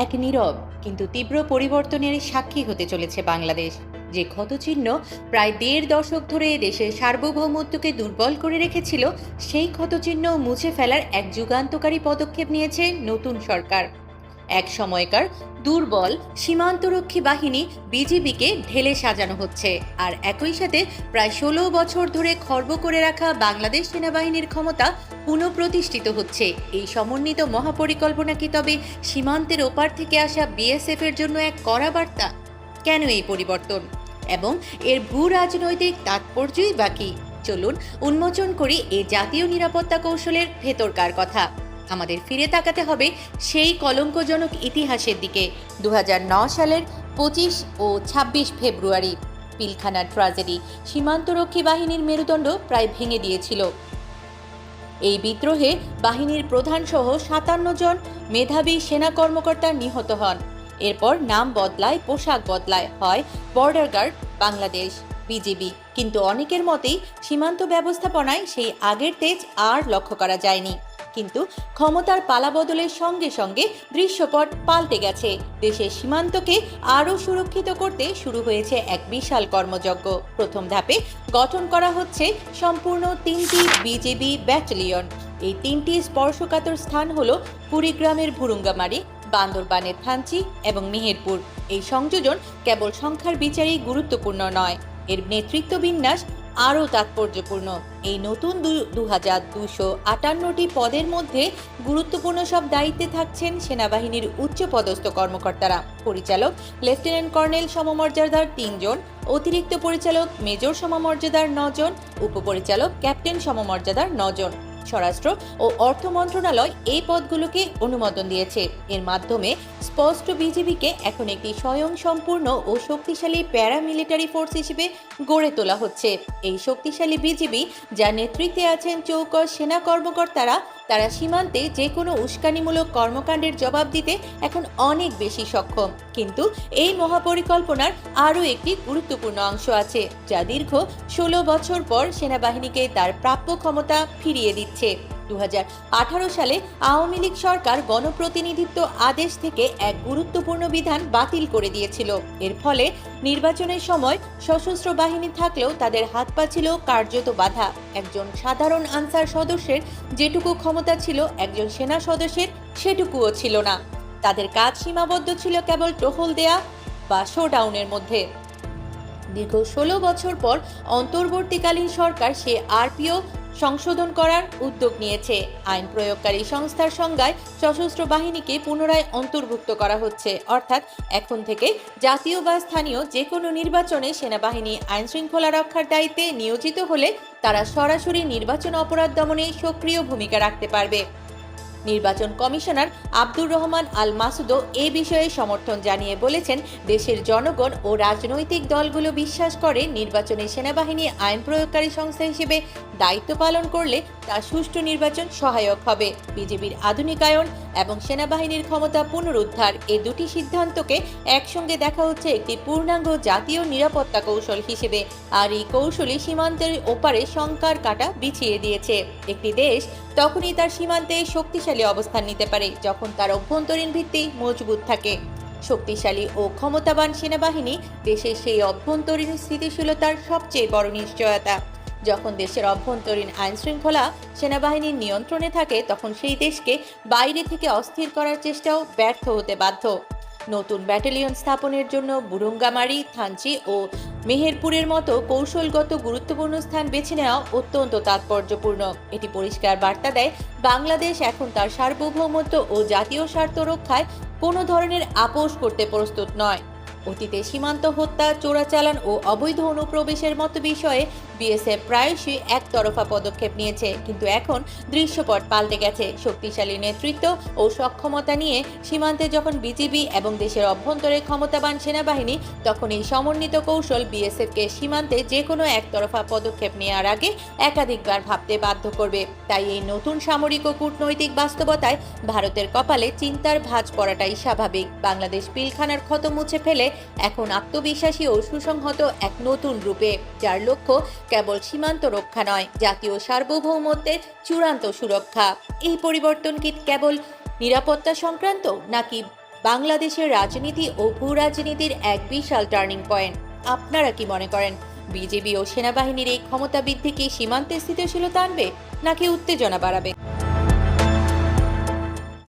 এক নীরব কিন্তু তীব্র পরিবর্তনের সাক্ষী হতে চলেছে বাংলাদেশ। যে ক্ষতচিহ্ন প্রায় দেড় দশক ধরে দেশের সার্বভৌমত্বকে দুর্বল করে রেখেছিল, সেই ক্ষতচিহ্ন মুছে ফেলার এক যুগান্তকারী পদক্ষেপ নিয়েছে নতুন সরকার। এক সময়কার দুর্বল, সীমান্তরক্ষী বাহিনী বিজিবিকে ঢেলে সাজানো হচ্ছে। আর একই সাথে প্রায় ষোলো বছর ধরে খর্ব করে রাখা বাংলাদেশ সেনাবাহিনীর ক্ষমতা পুনঃপ্রতিষ্ঠিত হচ্ছে। এই সমন্বিত মহাপরিকল্পনা কি তবে সীমান্তের ওপার থেকে আসা বিএসএফ এর জন্য এক কড়া বার্তা? কেন এই পরিবর্তন? এবং এর ভূ রাজনৈতিক তাৎপর্যই বাকি চলুন উন্মোচন করি এই জাতীয় নিরাপত্তা কৌশলের ভেতরকার কথা। আমাদের ফিরে তাকাতে হবে সেই কলঙ্কজনক ইতিহাসের দিকে দু সালের পঁচিশ ও ২৬ ফেব্রুয়ারি। পিলখানা ট্রাজেডি সীমান্তরক্ষী বাহিনীর মেরুদণ্ড প্রায় ভেঙে দিয়েছিল। এই বিদ্রোহে বাহিনীর প্রধান সহ সাতান্ন জন মেধাবী সেনা কর্মকর্তা নিহত হন। এরপর নাম বদলায়, পোশাক বদলায়, হয় বর্ডার গার্ড, বাংলাদেশ বিজিবি। কিন্তু অনেকের মতেই সীমান্ত ব্যবস্থাপনায় সেই আগের তেজ আর লক্ষ্য করা যায়নি। কিন্তু ক্ষমতার পালাবদলের সঙ্গে সঙ্গে দৃশ্যপট পাল্টে গেছে। দেশের সীমান্তকে আরও সুরক্ষিত করতে শুরু হয়েছে এক বিশাল কর্মযজ্ঞ। প্রথম ধাপে গঠন করা হচ্ছে সম্পূর্ণ তিনটি বিজেপি ব্যাটালিয়ন। এই তিনটি স্পর্শকাতর স্থান হল কুড়িগ্রামের ভুরুঙ্গামারি, বান্দরবানের থানচি এবং মেহেরপুর। এই সংযোজন কেবল সংখ্যার বিচারেই গুরুত্বপূর্ণ নয়, এর নেতৃত্ব বিন্যাস আরও তাৎপর্যপূর্ণ। এই নতুন দু হাজার দুশো আটান্নটি পদের মধ্যে গুরুত্বপূর্ণ সব দায়িত্বে থাকছেন সেনাবাহিনীর উচ্চপদস্থ কর্মকর্তারা। পরিচালক, লেফটেন্যান্ট কর্নেল সমমর্যাদার তিনজন, অতিরিক্ত পরিচালক মেজর সমমর্যাদার নজন, উপপরিচালক ক্যাপ্টেন সমমর্যাদার নজন। স্বরাষ্ট্র ও অর্থ মন্ত্রণালয় এই পদগুলোকে অনুমোদন দিয়েছে। এর মাধ্যমে স্পষ্ট বিজিবিকে এখন একটি স্বয়ংসম্পূর্ণ ও শক্তিশালী প্যারামিলিটারি ফোর্স হিসেবে গড়ে তোলা হচ্ছে। এই শক্তিশালী বিজিবি, যার নেতৃত্বে আছেন চৌকস সেনা কর্মকর্তারা তারা সীমান্তে যে কোনো উস্কানিমূলক কর্মকাণ্ডের জবাব দিতে এখন অনেক বেশি সক্ষম। কিন্তু এই মহাপরিকল্পনার আরও একটি গুরুত্বপূর্ণ অংশ আছে, যা দীর্ঘ ষোলো বছর পর সেনাবাহিনীকে তার প্রাপ্য ক্ষমতা ফিরিয়ে দিচ্ছে। দু হাজার আঠারো সালে আওয়ামী লীগ সরকার গণপ্রতিনিধিত্ব আদেশ থেকে এক গুরুত্বপূর্ণ বিধান বাতিল করে দিয়েছিল। এর ফলে নির্বাচনের সময় সশস্ত্র বাহিনী থাকলেও তাদের হাত পা ছিল কার্যত বাধা। একজন সাধারণ আনসার সদস্যের যেটুকু ক্ষমতা ছিল, একজন সেনা সদস্যের সেটুকুও ছিল না। তাদের কাজ সীমাবদ্ধ ছিল কেবল টহল দেয়া বা শোডাউনের মধ্যে। দীর্ঘ ষোলো বছর পর অন্তর্বর্তীকালীন সরকার সে আরপিও সংশোধন করার উদ্যোগ নিয়েছে। আইন প্রয়োগকারী সংস্থার সংজ্ঞায় সশস্ত্র বাহিনীকে পুনরায় অন্তর্ভুক্ত করা হচ্ছে। অর্থাৎ এখন থেকে জাতীয় বা স্থানীয় যে কোনো নির্বাচনে সেনাবাহিনী আইন শৃঙ্খলা রক্ষার দায়িত্বে নিয়োজিত হলে তারা সরাসরি নির্বাচন অপরাধ দমনে সক্রিয় ভূমিকা রাখতে পারবে। নির্বাচন কমিশনার আব্দুর রহমান আল মাসুদও এ বিষয়ে সমর্থন জানিয়ে বলেছেন, দেশের জনগণ ও রাজনৈতিক দলগুলো বিশ্বাস করে নির্বাচনে সেনাবাহিনী আইন প্রয়োগকারী সংস্থা হিসেবে দায়িত্ব পালন করলে তা সুষ্ঠু নির্বাচন সহায়ক হবে। বিজেপির আধুনিকায়ন এবং সেনাবাহিনীর ক্ষমতা পুনরুদ্ধার এ দুটি সিদ্ধান্তকে একসঙ্গে দেখা হচ্ছে একটি পূর্ণাঙ্গ জাতীয় নিরাপত্তা কৌশল হিসেবে। আর এই কৌশলই সীমান্তের ওপারে শঙ্কার কাটা বিছিয়ে দিয়েছে। একটি দেশ তখনই তার সীমান্তে শক্তিশালী অবস্থান নিতে পারে, যখন তার অভ্যন্তরীণ ভিত্তি মজবুত থাকে। শক্তিশালী ও ক্ষমতাবান সেনাবাহিনী দেশের সেই অভ্যন্তরীণ স্থিতিশীলতার সবচেয়ে বড় নিশ্চয়তা। যখন দেশের অভ্যন্তরীণ আইন শৃঙ্খলা সেনাবাহিনীর নিয়ন্ত্রণে থাকে, তখন সেই দেশকে বাইরে থেকে অস্থির করার চেষ্টাও ব্যর্থ হতে বাধ্য। নতুন ব্যাটালিয়ন স্থাপনের জন্য বুরুঙ্গামারি, থানচি ও মেহেরপুরের মতো কৌশলগত গুরুত্বপূর্ণ স্থান বেছে নেওয়া অত্যন্ত তাৎপর্যপূর্ণ। এটি পরিষ্কার বার্তা দেয়, বাংলাদেশ এখন তার সার্বভৌমত্ব ও জাতীয় স্বার্থ রক্ষায় কোনো ধরনের আপোষ করতে প্রস্তুত নয়। অতীতে সীমান্ত হত্যা, চোরাচালান ও অবৈধ অনুপ্রবেশের মতো বিষয়ে বিএসএফ প্রায়শই একতরফা পদক্ষেপ নিয়েছে। কিন্তু এখন দৃশ্যপট পাল্টে গেছে। শক্তিশালী নেতৃত্ব ও সক্ষমতা নিয়ে সীমান্তে যখন বিজিবি এবং দেশের অভ্যন্তরে ক্ষমতাবান সেনাবাহিনী তখন এই সমন্বিত কৌশল বিএসএফকে সীমান্তে যে কোনো একতরফা পদক্ষেপ নেওয়ার আগে একাধিকবার ভাবতে বাধ্য করবে। তাই এই নতুন সামরিক ও কূটনৈতিক বাস্তবতায় ভারতের কপালে চিন্তার ভাঁজ পড়াটাই স্বাভাবিক। বাংলাদেশ পিলখানার ক্ষত মুছে ফেলে এখন আত্মবিশ্বাসী ও সুসংহত এক নতুন রূপে, যার লক্ষ্য কেবল সীমান্ত রক্ষা নয়, জাতীয় সার্বভৌমত্বের চূড়ান্ত সুরক্ষা। এই পরিবর্তন কি কেবল নিরাপত্তা সংক্রান্ত, নাকি বাংলাদেশের রাজনীতি ও ভূ রাজনীতির এক বিশাল টার্নিং পয়েন্ট আপনারা কি মনে করেন, বিজেপি ও সেনাবাহিনীর এই ক্ষমতা বৃদ্ধি কি সীমান্তে স্থিতিশীলতা আনবে, নাকি উত্তেজনা বাড়াবে?